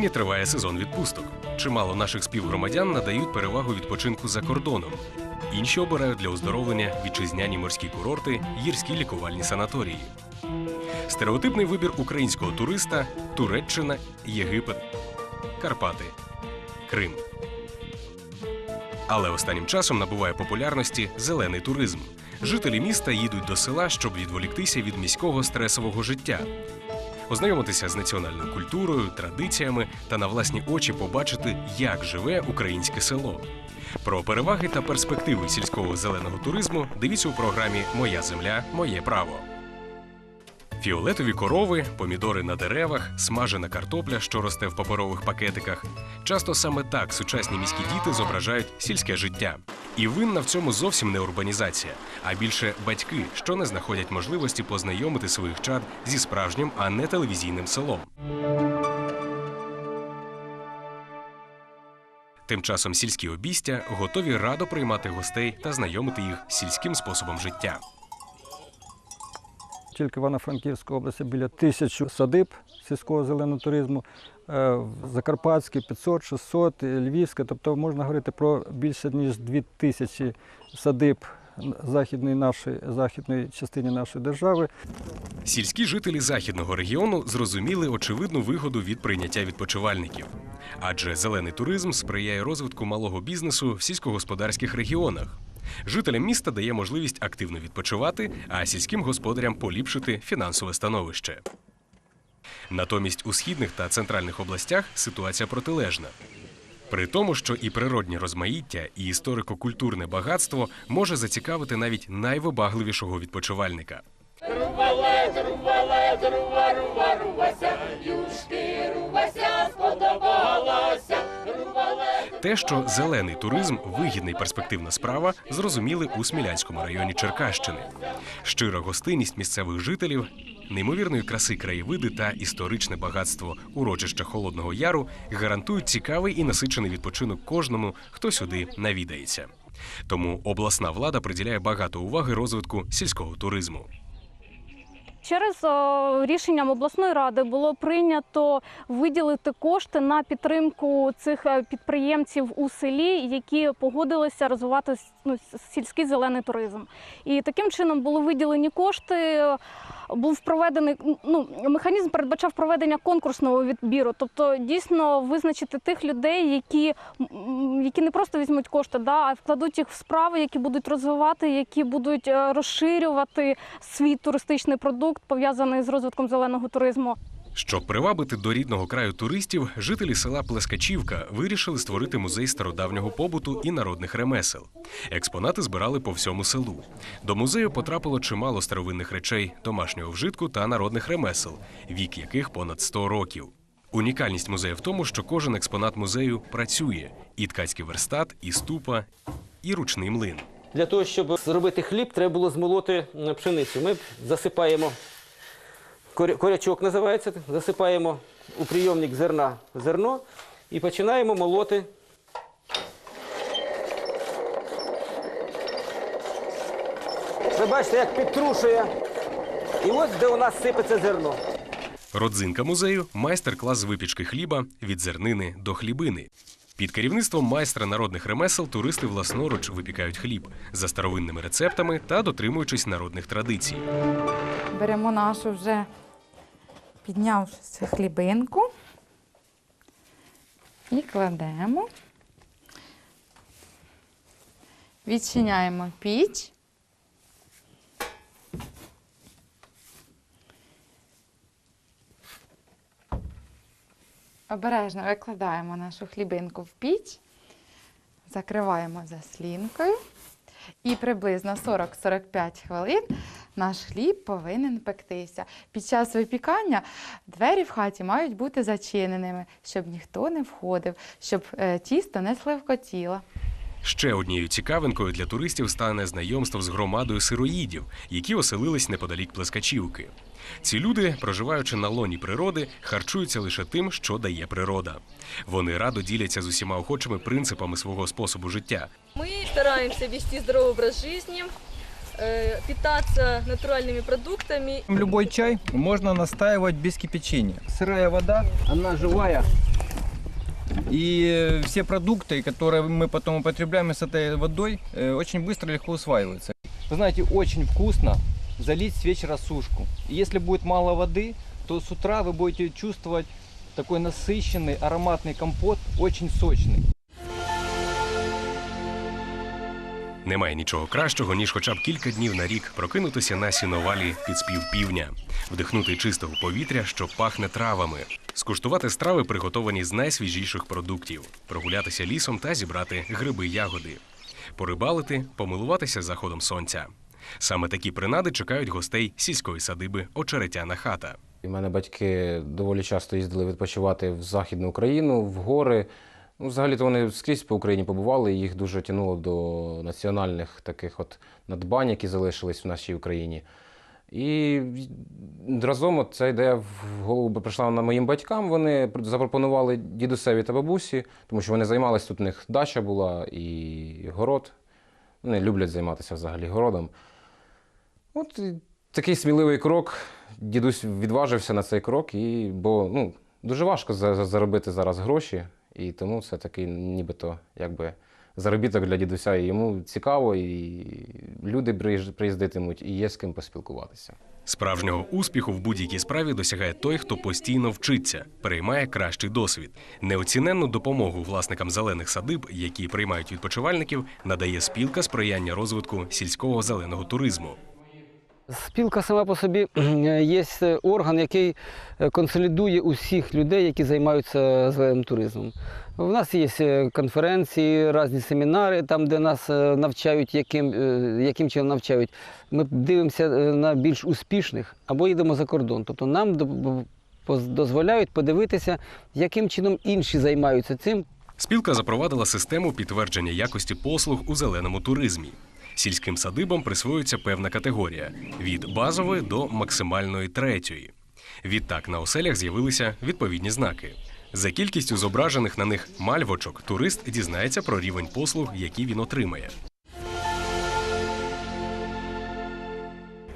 Україні триває сезон відпусток. Чимало наших співгромадян надають перевагу відпочинку за кордоном. Інші обирають для оздоровлення вітчизняні морські курорти, гірські лікувальні санаторії. Стереотипний вибір українського туриста Туреччина, Єгипет, Карпати, Крим. Але останнім часом набуває популярності зелений туризм. Жителі міста їдуть до села, щоб відволіктися від міського стресового життя, ознайомитися з національною культурою, традиціями та на власні очі побачити, як живе українське село. Про переваги та перспективи сільського зеленого туризму дивіться у програмі Моя земля, моє право. Фіолетові корови, помідори на деревах, смажена картопля, що росте в паперових пакетиках. Часто саме так сучасні міські діти зображають сільське життя. І винна в цьому зовсім не урбанізація, а більше батьки, що не знаходять можливості познайомити своїх чад зі справжнім, а не телевізійним селом. Тим часом сільські обістя готові радо приймати гостей та знайомити їх з сільським способом життя. Тільки в Івано-Франківській області біля тисячі садиб сільського зеленого туризму, е, в Закарпатській 500, 600, е, Львівська, тобто можна говорити про більше ніж 2 тисячі садиб західної нашої західної частини нашої держави. Сільські жителі західного регіону зрозуміли очевидну вигоду від прийняття відпочивальників. Адже зелений туризм сприяє розвитку малого бізнесу в сільськогосподарських регіонах. Жителям міста дає можливість активно відпочивати, а сільським господарям поліпшити фінансове становище. Натомість у східних та центральних областях ситуація протилежна. При тому, що і природні розмаїття, і історико-культурне багатство може зацікавити навіть найвибагливішого відпочивальника. Рувася, юшки, рувася, сподобалася. Те, що зелений туризм вигідна і перспективна справа, зрозуміли у Смілянському районі Черкащини. Щира гостинність місцевих жителів, неймовірної краси краєвиди та історичне багатство урочища Холодного Яру гарантують цікавий і насичений відпочинок кожному, хто сюди навідається. Тому обласна влада приділяє багато уваги розвитку сільського туризму. Через рішенням обласної ради було прийнято виділити кошти на підтримку цих е, підприємців у селі, які погодилися розвивати ну, сільський зелений туризм. І таким чином були виділені кошти. Був проведений ну механізм передбачав проведення конкурсного відбіру, тобто дійсно визначити тих людей, які, які не просто візьмуть кошти, да, а вкладуть їх в справи, які будуть розвивати, які будуть е, розширювати свій туристичний продукт, пов'язаний з розвитком зеленого туризму. Щоб привабити до рідного краю туристів, жителі села Плескачівка вирішили створити музей стародавнього побуту і народних ремесел. Експонати збирали по всьому селу. До музею потрапило чимало старовинних речей, домашнього вжитку та народних ремесел, вік яких понад 100 років. Унікальність музею в тому, що кожен експонат музею працює: і ткацький верстат, і ступа, і ручний млин. Для того, щоб зробити хліб, треба було змолоти пшеницю. Ми засипаємо корячок, називається, засипаємо у прийомник зерна зерно і починаємо молоти. Ви бачите, як підтрушує. І ось де у нас сипеться зерно. Родзинка музею майстер-клас випічки хліба від зернини до хлібини. Під керівництвом майстра народних ремесел туристи власноруч випікають хліб за старовинними рецептами та дотримуючись народних традицій. Беремо нашу вже піднявши хлібинку і кладемо. Відчиняємо піч. Обережно викладаємо нашу хлібинку в піч, закриваємо заслінкою. І приблизно 40-45 хвилин наш хліб повинен пектися. Під час випікання двері в хаті мають бути зачиненими, щоб ніхто не входив, щоб е, тісто не сливкотіло. Ще однією цікавинкою для туристів стане знайомство з громадою сироїдів, які оселились неподалік Плескачівки. Ці люди, проживаючи на лоні природи, харчуються лише тим, що дає природа. Вони радо діляться з усіма охочими принципами свого способу життя, Мы стараемся вести здоровый образ жизни, э, питаться натуральными продуктами. Любой чай можно настаивать без кипячения. Сырая вода, она живая, И э, все продукты, которые мы потом употребляем с этой водой, э, очень быстро и легко усваиваются. Вы знаете, очень вкусно залить с вечера сушку. И если будет мало воды, то с утра вы будете чувствовать такой насыщенный ароматный компот, очень сочный. Немає нічого кращого, ніж хоча б кілька днів на рік прокинутися на сіновалі під спів півня, вдихнути чистого повітря, що пахне травами, скуштувати страви, приготовані з найсвіжіших продуктів, прогулятися лісом та зібрати гриби ягоди, порибалити, помилуватися заходом сонця. Саме такі принади чекають гостей сільської садиби Очеретяна хата. У мене батьки доволі часто їздили відпочивати в Західну Україну, в гори. Ну, взагалі-то вони скрізь по Україні побували, їх дуже тягнуло до національних таких от надбань, які залишились в нашій Україні. І разом ця ідея в голову прийшла на моїм батькам. Вони запропонували дідусеві та бабусі, тому що вони займалися тут. У них дача була і город. Вони люблять займатися взагалі городом. От такий сміливий крок. Дідусь відважився на цей крок, і, бо ну, дуже важко за- за- заробити зараз гроші. І тому це такий нібито якби заробіток для дідуся. Йому цікаво, і люди приїздитимуть, і є з ким поспілкуватися. Справжнього успіху в будь-якій справі досягає той, хто постійно вчиться, переймає кращий досвід. Неоціненну допомогу власникам зелених садиб, які приймають відпочивальників, надає спілка сприяння розвитку сільського зеленого туризму. Спілка сама по собі є орган, який е, консолідує усіх людей, які займаються зеленим туризмом. У нас є е, конференції, різні семінари, там, де нас е, навчають, яким, е, яким чином навчають. Ми дивимося е, на більш успішних або їдемо за кордон. Тобто нам дозволяють подивитися, яким чином інші займаються цим, Спілка запровадила систему підтвердження якості послуг у зеленому туризмі. Сільським садибам присвоюється певна категорія від базової до максимальної третьої. Відтак на оселях з'явилися відповідні знаки. За кількістю зображених на них мальвочок турист дізнається про рівень послуг, які він отримає.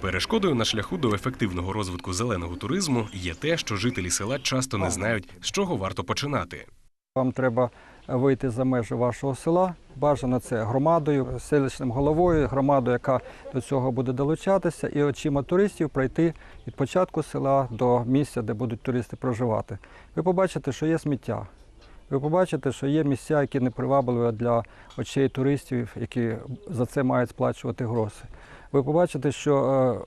Перешкодою на шляху до ефективного розвитку зеленого туризму є те, що жителі села часто не знають, з чого варто починати. Вам треба вийти за межі вашого села. Бажано це громадою, селищним головою, громадою, яка до цього буде долучатися, і очима туристів пройти від початку села до місця, де будуть туристи проживати. Ви побачите, що є сміття. Ви побачите, що є місця, які не привабливі для очей туристів, які за це мають сплачувати гроші. Ви побачите, що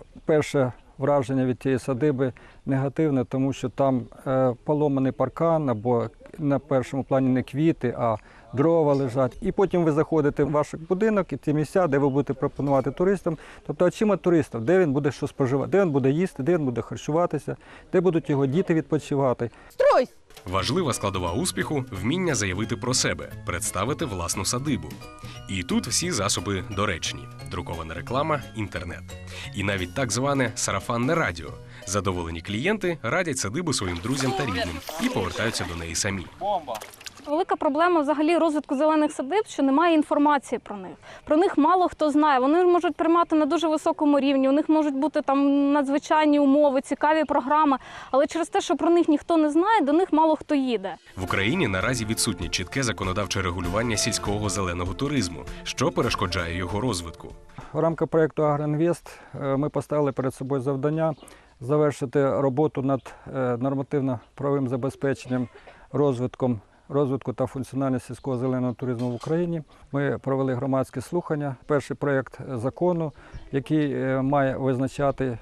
е, перше враження від тієї садиби негативне, тому що там е, поломаний паркан або на першому плані не квіти, а дрова лежать. І потім ви заходите в ваш будинок і ті місця, де ви будете пропонувати туристам. Тобто очима туристів, де він буде що споживати, де він буде їсти, де він буде харчуватися, де будуть його діти відпочивати. Важлива складова успіху вміння заявити про себе, представити власну садибу. І тут всі засоби доречні: друкована реклама, інтернет. І навіть так зване сарафанне радіо. Задоволені клієнти радять садибу своїм друзям та рідним і повертаються до неї самі. Велика проблема взагалі розвитку зелених садиб, що немає інформації про них. Про них мало хто знає. Вони можуть приймати на дуже високому рівні. У них можуть бути там надзвичайні умови, цікаві програми. Але через те, що про них ніхто не знає, до них мало хто їде. В Україні наразі відсутнє чітке законодавче регулювання сільського зеленого туризму, що перешкоджає його розвитку. В рамках проєкту Агроінвест е, ми поставили перед собою завдання завершити роботу над е, нормативно-правовим забезпеченням розвитком розвитку та функціональності сільського зеленого туризму в Україні. Ми провели громадські слухання. Перший проєкт закону, який е, має визначати е,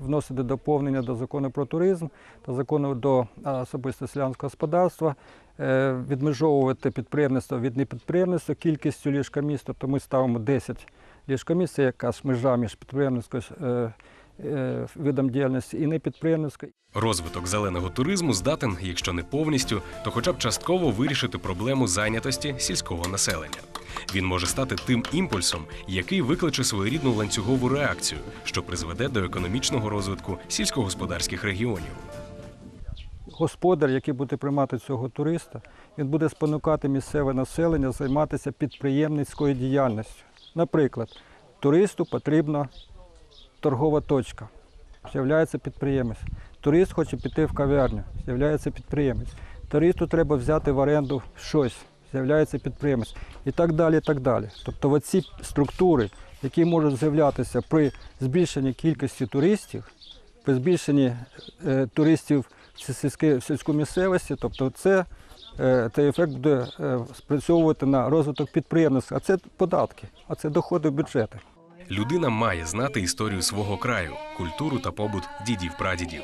вносити доповнення до закону про туризм та закону до е, особисто селянського господарства, е, відмежовувати підприємництво від непідприємництва кількістю ліжкомісць, тобто ми ставимо 10 ліжкомісць, це якась межа між підприємницькою е, видом діяльності і непідприємницькою. Розвиток зеленого туризму здатен, якщо не повністю, то хоча б частково вирішити проблему зайнятості сільського населення. Він може стати тим імпульсом, який викличе своєрідну ланцюгову реакцію, що призведе до економічного розвитку сільськогосподарських регіонів. Господар, який буде приймати цього туриста, він буде спонукати місцеве населення займатися підприємницькою діяльністю. Наприклад, туристу потрібна торгова точка, з'являється підприємець. Турист хоче піти в кав'ярню, з'являється підприємець. туристу треба взяти в оренду щось, з'являється підприємець і так далі. так далі. Тобто оці структури, які можуть з'являтися при збільшенні кількості туристів, при збільшенні е, туристів в сільській- місцевості, тобто це е, цей ефект буде е, спрацьовувати на розвиток підприємництва, а це податки, а це доходи в бюджети. Людина має знати історію свого краю, культуру та побут дідів-прадідів.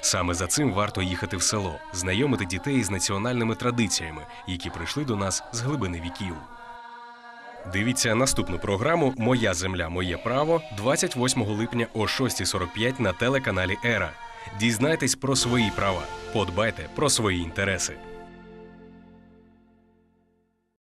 Саме за цим варто їхати в село, знайомити дітей з національними традиціями, які прийшли до нас з глибини віків. Дивіться наступну програму Моя земля, моє право 28 липня о 6.45 на телеканалі Ера. Дізнайтесь про свої права, подбайте про свої інтереси.